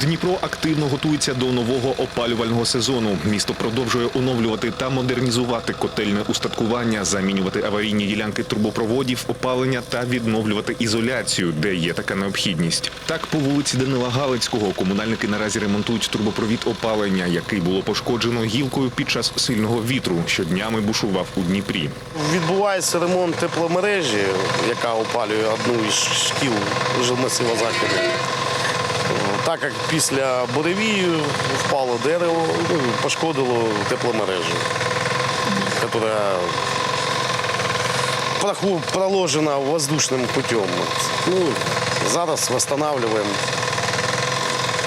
Дніпро активно готується до нового опалювального сезону. Місто продовжує оновлювати та модернізувати котельне устаткування, замінювати аварійні ділянки трубопроводів, опалення та відновлювати ізоляцію, де є така необхідність. Так, по вулиці Данила Галицького комунальники наразі ремонтують трубопровід опалення, який було пошкоджено гілкою під час сильного вітру, що днями бушував у Дніпрі. Відбувається ремонт тепломережі, яка опалює одну із шкіл жилмасива Західний. Так як після буревію впало дерево, ну, пошкодило тепломережу, яка проложена воздушним путем. Ну, зараз встановлюємо,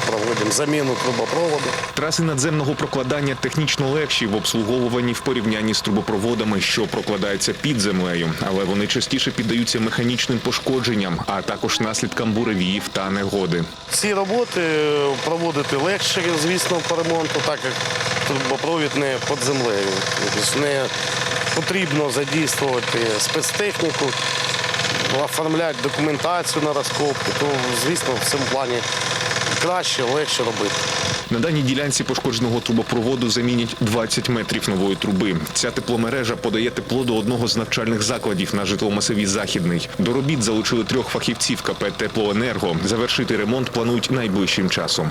проводимо заміну трубопроводу. Траси надземного прокладання технічно легші в обслуговуванні в порівнянні з трубопроводами, що прокладаються під землею, але вони частіше піддаються механічним пошкодженням, а також наслідкам буревіїв та негоди. Ці роботи проводити легше, звісно, по ремонту, так як трубопровід не під землею. Тобто не потрібно задійствувати спецтехніку, оформляти документацію на розкопку, то, звісно, в цьому плані краще, легше робити. На даній ділянці пошкодженого трубопроводу замінять 20 метрів нової труби. Ця тепломережа подає тепло до одного з навчальних закладів на житломасиві Західний. До робіт залучили трьох фахівців КП Теплоенерго. Завершити ремонт планують найближчим часом.